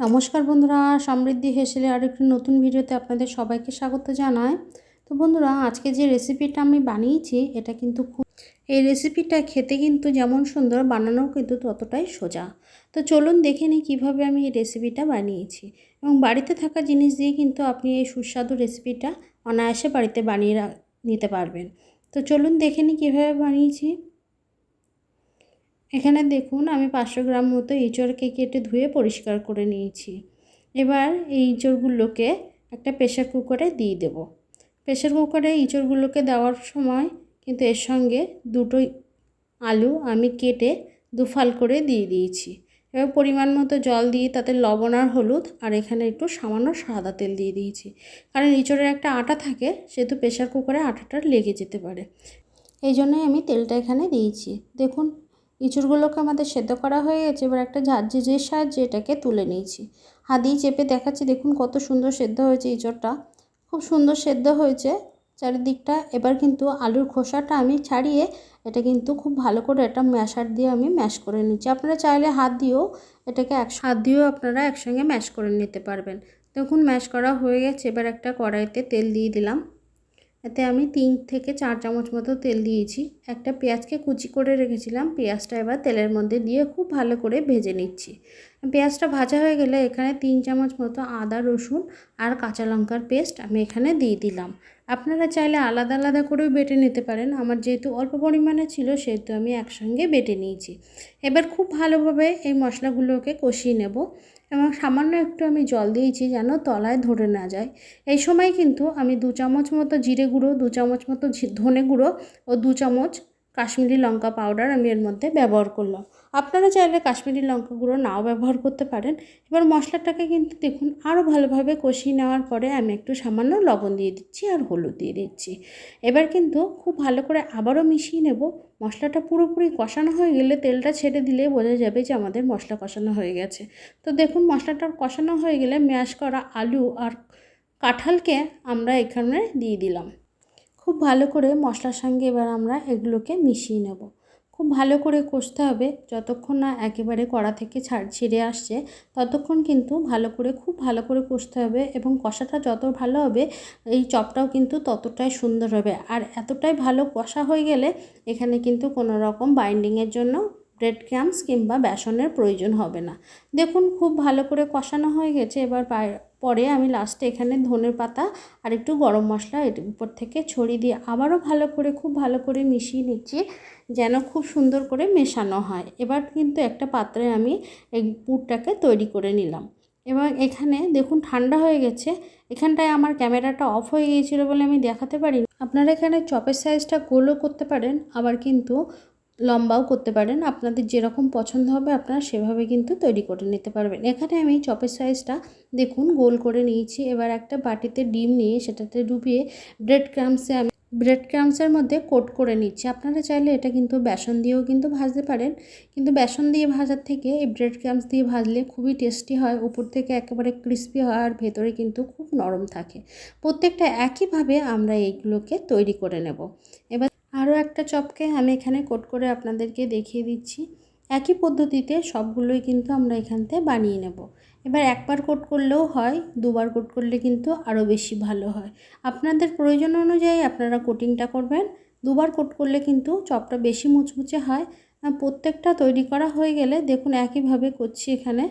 নমস্কার বন্ধুরা, সমৃদ্ধি হেসেলে আর একটি নতুন ভিডিওতে আপনাদের সবাইকে স্বাগত জানাই। তো বন্ধুরা, আজকে যে রেসিপিটা আমি বানিয়েছি, এটা কিন্তু খুব এই রেসিপিটা খেতে কিন্তু যেমন সুন্দর, বানানোও কিন্তু ততটাই সোজা। তো চলুন দেখে নিই কীভাবে আমি এই রেসিপিটা বানিয়েছি। এবং বাড়িতে থাকা জিনিস দিয়ে কিন্তু আপনি এই সুস্বাদু রেসিপিটা অনায়াসে বাড়িতে বানিয়ে নিতে পারবেন। তো চলুন দেখে নিই কীভাবে বানিয়েছি। এখানে দেখুন, আমি পাঁচশো গ্রাম মতো ইঁচড়কে কেটে ধুয়ে পরিষ্কার করে নিয়েছি। এবার এই ইঁচড়গুলোকে একটা প্রেশার কুকারে দিয়ে দেব। প্রেশার কুকারে ইঁচড়গুলোকে দেওয়ার সময় কিন্তু এর সঙ্গে দুটো আলু আমি কেটে দুফাল করে দিয়ে দিয়েছি। এবার পরিমাণ মতো জল দিয়ে তাতে লবণ আর হলুদ আর এখানে একটু সামান্য সাদা তেল দিয়ে দিয়েছি। কারণ ইঁচড়ের একটা আটা থাকে, সেহেতু প্রেশার কুকারে আটাটা লেগে যেতে পারে। এই জন্যই আমি তেলটা এখানে দিয়েছি। দেখুন ইঁচড়গুলোকে আমাদের সেদ্ধ করা হয়ে গেছে, এবার একটা ঝাঁঝের সাহায্যে এটাকে তুলে নিয়েছি। হাত দিয়ে চেপে দেখাচ্ছি, দেখুন কত সুন্দর সেদ্ধ হয়েছে ইঁচড়টা। খুব সুন্দর সেদ্ধ হয়েছে, চারিদিকটা। এবার কিন্তু আলুর খোসাটা আমি ছাড়িয়ে এটা কিন্তু খুব ভালো করে এটা ম্যাশার দিয়ে আমি ম্যাশ করে নিচ্ছি। আপনারা চাইলে হাত দিয়েও এটাকে এক হাত দিয়েও আপনারা একসঙ্গে ম্যাশ করে নিতে পারবেন। দেখুন ম্যাশ করা হয়ে গেছে, এবার একটা কড়াইতে তেল দিয়ে দিলাম। এতে আমি তিন থেকে চার চামচ মতো তেল দিয়েছি। একটা পেঁয়াজকে কুচি করে রেখেছিলাম। পেঁয়াজটা এবার তেলের মধ্যে দিয়ে খুব ভালো করে ভেজে নিচ্ছি। পেঁয়াজটা ভাজা হয়ে গেলে এখানে তিন চামচ মতো আদা, রসুন আর কাঁচা লঙ্কার পেস্ট আমি এখানে দিয়ে দিলাম। আপনারা চাইলে আলাদা আলাদা করেও বেটে নিতে পারেন। আমার যেহেতু অল্প পরিমাণে ছিল, সেহেতু আমি একসঙ্গে বেটে নিয়েছি। এবার খুব ভালোভাবে এই মশলাগুলোকে কষিয়ে নেব এবং সামান্য একটু আমি জল দিয়েছি যেন তলায় ধরে না যায়। এই সময় কিন্তু আমি দু চামচ মতো জিরে গুঁড়ো, দু চামচ মতো ধনে গুঁড়ো ও দু চামচ কাশ্মীরি লঙ্কা পাউডার আমি এর মধ্যে ব্যবহার করলাম। আপনারা চাইলে কাশ্মীরি লঙ্কা গুঁড়ো নাও ব্যবহার করতে পারেন। এবার মশলাটাকে কিন্তু দেখুন আরও ভালোভাবে কষিয়ে নেওয়ার পরে আমি একটু সামান্য লবণ দিয়ে দিচ্ছি আর হলুদ দিয়ে দিচ্ছি। এবার কিন্তু খুব ভালো করে আবারও মিশিয়ে নেব। মশলাটা পুরোপুরি কষানো হয়ে গেলে তেলটা ছেড়ে দিলে বোঝা যাবে যে আমাদের মশলা কষানো হয়ে গেছে। তো দেখুন মশলাটা কষানো হয়ে গেলে ম্যাশ করা আলু আর কাঁঠালকে আমরা এখানে দিয়ে দিলাম। খুব ভালো করে মশলার সঙ্গে এবার আমরা এগুলোকে মিশিয়ে নেব। খুব ভালো করে কষতে হবে, যতক্ষণ না একেবারে কড়া থেকে ছাড় ছিঁড়ে আসছে, ততক্ষণ কিন্তু ভালো করে, খুব ভালো করে কষতে হবে এবং কষাটা যত ভালো হবে, এই চপটাও কিন্তু ততটাই সুন্দর হবে। আর এতটাই ভালো কষা হয়ে গেলে এখানে কিন্তু কোনো রকম বাইন্ডিংয়ের জন্য ব্রেড ক্রামস কিংবা বেসনের প্রয়োজন হবে না। দেখুন, খুব ভালো করে কষানো হয়ে গেছে, এবার পরে আমি লাস্টে এখানে ধনের পাতা আর একটু গরম মশলা এর উপর থেকে ছড়িয়ে দিয়ে আবারও ভালো করে, খুব ভালো করে মিশিয়ে নিচ্ছি যেন খুব সুন্দর করে মেশানো হয়। এবার কিন্তু একটা পাত্রে আমি এই পুরটাকে তৈরি করে নিলাম। এবং এখানে দেখুন ঠান্ডা হয়ে গেছে। এখানটায় আমার ক্যামেরাটা অফ হয়ে গিয়েছিল বলে আমি দেখাতে পারি আপনারা এখানে চপের সাইজটা গোলও করতে পারেন, আবার কিন্তু লম্বাও করতে পারেন। আপনাদের যেরকম পছন্দ হবে আপনারা সেভাবে কিন্তু তৈরি করে নিতে পারবেন। এখানে আমি চপের সাইজটা দেখুন, গোল করে নিয়েছি। এবার একটা বাটিতে ডিম নিয়ে সেটাতে ডুবিয়ে ব্রেড ক্রামসে আমি ব্রেড ক্রামসের মধ্যে কোট করে নিচ্ছি। আপনারা চাইলে এটা কিন্তু বেসন দিয়েও কিন্তু ভাজতে পারেন। কিন্তু বেসন দিয়ে ভাজার থেকে এই ব্রেড ক্রামস দিয়ে ভাজলে খুবই টেস্টি হয়, উপর থেকে একেবারে ক্রিস্পি হয় আর ভেতরে কিন্তু খুব নরম থাকে। প্রত্যেকটা একইভাবে আমরা এইগুলোকে তৈরি করে নেব। এবার আরও একটা চপকে আমি এখানে কোট করে আপনাদেরকে দেখিয়ে দিচ্ছি। একই পদ্ধতিতে সবগুলোই কিন্তু আমরা এখান থেকে বানিয়ে নেব। এবার একবার কোট করলেও হয়, দুবার কোট করলে কিন্তু আরও বেশি ভালো হয়। আপনাদের প্রয়োজন অনুযায়ী আপনারা কোটিংটা করবেন। দুবার কোট করলে কিন্তু চপটা বেশি মুচমুচে হয়। প্রত্যেকটা তৈরি করা হয়ে গেলে দেখুন একইভাবে করছি এখানে।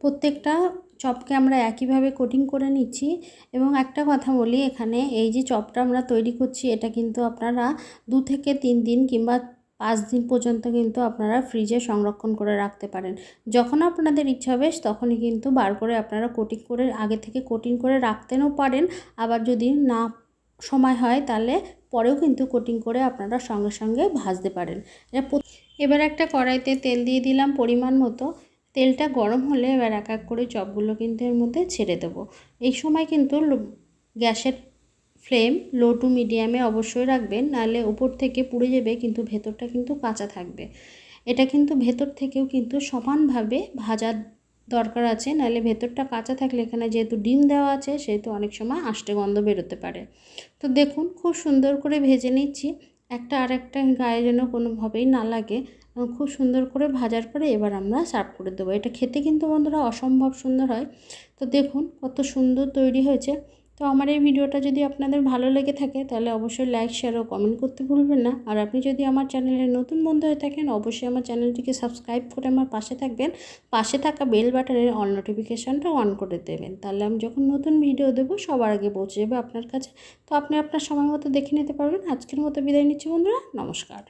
প্রত্যেকটা চপকে আমরা একইভাবে কোটিং করে নিচ্ছি। এবং একটা কথা বলি এখানে, এই যে চপটা আমরা তৈরি করছি, এটা কিন্তু আপনারা দু থেকে তিন দিন কিংবা পাঁচ দিন পর্যন্ত কিন্তু আপনারা ফ্রিজে সংরক্ষণ করে রাখতে পারেন। যখন আপনাদের ইচ্ছা হবে, তখনই কিন্তু বার করে আপনারা কোটিং করে, আগে থেকে কোটিং করে রাখতেও পারেন। আবার যদি না সময় হয়, তাহলে পরেও কিন্তু কোটিং করে আপনারা সঙ্গে সঙ্গে ভাজতে পারেন। এবার একটা কড়াইতে তেল দিয়ে দিলাম পরিমাণ মতো। তেলটা গরম হলে এবার এক এক করে চপগুলো কিন্তু এর মধ্যে ছেড়ে দেবো। এই সময় কিন্তু গ্যাসের ফ্লেম লো টু মিডিয়ামে অবশ্যই রাখবেন, নাহলে উপর থেকে পুড়ে যাবে, কিন্তু ভেতরটা কিন্তু কাঁচা থাকবে। এটা কিন্তু ভেতর থেকেও কিন্তু সমানভাবে ভাজার দরকার আছে, নাহলে ভেতরটা কাঁচা থাকলে এখানে যেহেতু ডিম দেওয়া আছে, সেহেতু অনেক সময় আষ্টে গন্ধ বেরোতে পারে। তো দেখুন, খুব সুন্দর করে ভেজে নিচ্ছি। একটা আর একটা গায়ে যেন কোনোভাবেই না লাগে। খুব সুন্দর করে ভাজার পরে এবার আমরা সার্ভ করে দেবো। এটা খেতে কিন্তু বন্ধুরা অসম্ভব সুন্দর হয়। তো দেখুন কত সুন্দর তৈরি হয়েছে। তো আমার এই ভিডিওটা যদি আপনাদের ভালো লেগে থাকে, তাহলে অবশ্যই লাইক শেয়ার ও কমেন্ট করতে ভুলবেন না। আর আপনি যদি আমার চ্যানেলের নতুন বন্ধু হয়ে থাকেন, অবশ্যই আমার চ্যানেলটিকে সাবস্ক্রাইব করে আমার পাশে থাকবেন। পাশে থাকা বেল বাটনের অল নোটিফিকেশানটা অন করে দেবেন। তাহলে আমি যখন নতুন ভিডিও দেবো, সবার আগে পৌঁছে যাবে আপনার কাছে। তো আপনি আপনার সময় মতো দেখে নিতে পারবেন। আজকের মতো বিদায় নিচ্ছি বন্ধুরা। নমস্কার।